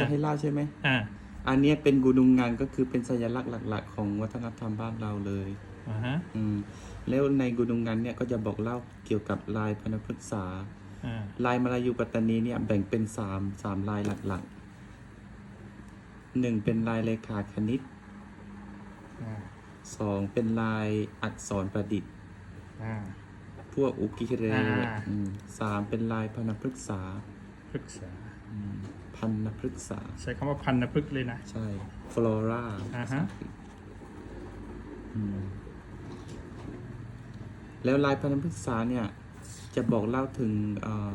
จะให้เล่าใช่ไหมอ่าอันเนี้ยเป็นกูดุงงานก็คือเป็นสัญลักษณ์หลัก ๆ ของวัฒนธรรมบ้านเราเลยอ่าฮะอืมแล้วในกูดุงงานเนี่ยก็จะบอกเล่าเกี่ยวกับลายพันธพฤกษาอ่าลายมาลายูปัตตานีเนี่ยแบ่งเป็นสามสามลายหลักๆหนึ่งเป็นลายเลขาคณิตอ่าสองเป็นลายอักษรประดิษฐ์อ่าพวกอุกิเรอ่าอืมสามเป็นลายพันธพฤกษาพฤกษาอืม พันธพฤกษา ใช้คำว่าพันธุ์พฤกษ์เลยนะ ใช่ ฟลอราอ่าฮะ แล้วลายพันธุ์พฤกษาเนี่ย จะบอกเล่าถึงเอ่อ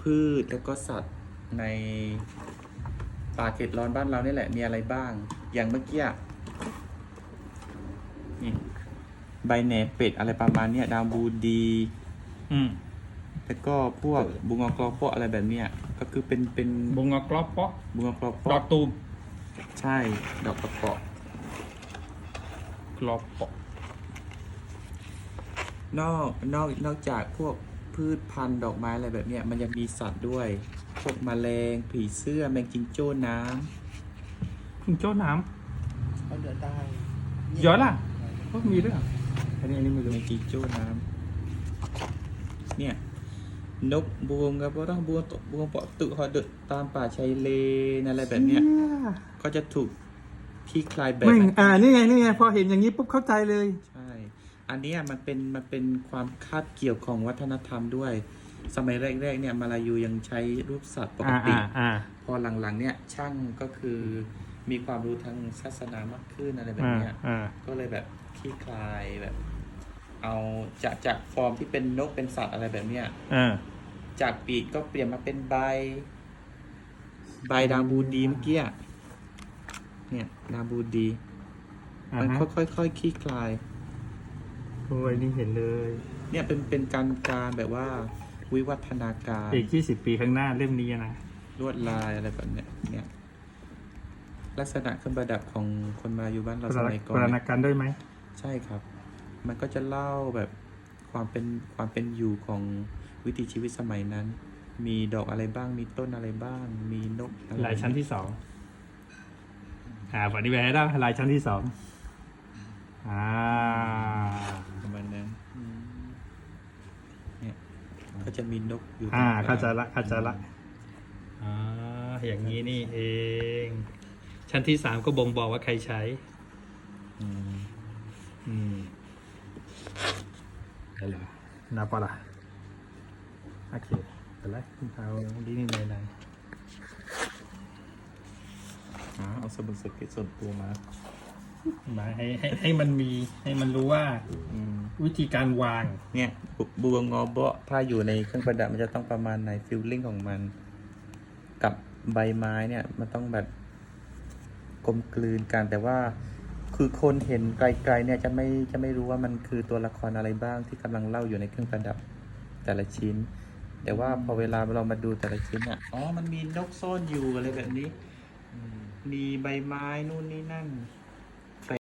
พืชแล้วก็สัตว์ในป่าเขตร้อนบ้านเรานี่แหละ มีอะไรบ้าง อย่างเมื่อกี้อะนี่ใบแหนเป็ดอะไรประมาณเนี้ยดาวบูดี อืม แล้วก็พวกบุงอกรอเปาะอะไรแบบเนี้ย ก็คือเป็นเป็นบงกรอบเปาะบุงอกรอดอกเปาะตูมใช่ ดอกกระเปาะกรอบเปาะนอกนอกนอกจากพวกพืชพันธุ์ดอกไม้อะไรแบบเนี้ยมันยังมีสัตว์ด้วย พวกแมลงผีเสื้อแมงจิงโจ้น้คุณโจ้น้ เขาเดินได้ำเยอะล่ะก็มีด้วยเหรออันนี้อันนี้ไม่ำรู้แมงจิงโจ้น้ำเนี่ย นกบวงครับว่าต้องบวงตบวงเปาะตุเขาเดินตามป่าชายเลนอะไรแบบเนี้ยก็จะถูกที่คลายแบบไม่อ่านี่ไงนี่ไงพอเห็นอย่างนี้ปุ๊บเข้าใจเลยใช่อันเนี้ยมันเป็นมันเป็นความคาบเกี่ยวของวัฒนธรรมด้วย สมัยแรกๆเนี่ยมาลายูยังใช้รูปสัตว์ปกอ่าติอ่าอ่าพอหลังๆ เนี่ยช่างก็คือมีความรู้ทางศาสนามากขึ้นอะไรแบบอ่าเนี้ยอ่าก็เลยแบบคลี่คลายแบบ เอาจากจากฟอร์มที่เป็นนกเป็นสัตว์อะไรแบบเนี้ยอ่า จากปีกก็เปลี่ยนมาเป็นใบ ใบดางบูดีเมื่อกี้อะเนี่ยดางบูดี อ่ามันฮะค่อยๆค่อยๆคลี่คลาย โอ้ยนี่เห็นเลยเนี่ยเป็นเป็นการการแบบว่าวิวัฒนาการอีกยี่สิบปีข้างหน้าเล่มนี้นะลวดลายอะไรแบบเนี้ยเนี่ยลักษณะเครื่องประดับของคนมาอยู่บ้านเราสมัยก่อปนรณาเนี่ยการด้วยไหมใช่ครับ มันก็จะเล่าแบบความเป็นความเป็นอยู่ของ วิถีชีวิตสมัยนั้น มีดอกอะไรบ้าง มีต้นอะไรบ้าง มีนกอะไรลายชั้นที่สองอ่าปฏิบัติให้ได้ลายชั้นที่สองอ่าประมาณนั้นอืมเนี่ยก็จะมีนกอยู่อ่าตรงกลงเข้าใจละเข้าใจละอ่าอย่างนี้นี่เอง ชั้นที่สามก็บ่งบอกว่าใครใช้ อืมอืมได้เลยนับปะล่ะ โอเคไปเลยเอาดีนี่ไหนไหนอ่าเอาสมุดสเก็ตส่วนตัวมามาให้ให้ให้มันมีให้มันรู้ว่าอืมวิธีการวาง เนี่ยบบัวงอเบาะถ้าอยู่ในเครื่องประดับมันจะต้องประมาณไหนฟิลลิ่งของมัน กับใบไม้เนี่ย มันต้องแบบกลมกลืนกัน แต่ว่าคือคนเห็นไกลๆเนี่ยจะไม่จะไม่รู้ว่ามันคือตัวละครอะไรบ้างที่กำลังเล่าอยู่ในเครื่องประดับแต่ละชิ้น แต่ว่าพอเวลาเรามาดูแต่ละชิ้นอะอ๋อมันมีนกซ่อนอยู่อะไรแบบนี้ มีใบไม้นู่นนี่นั่น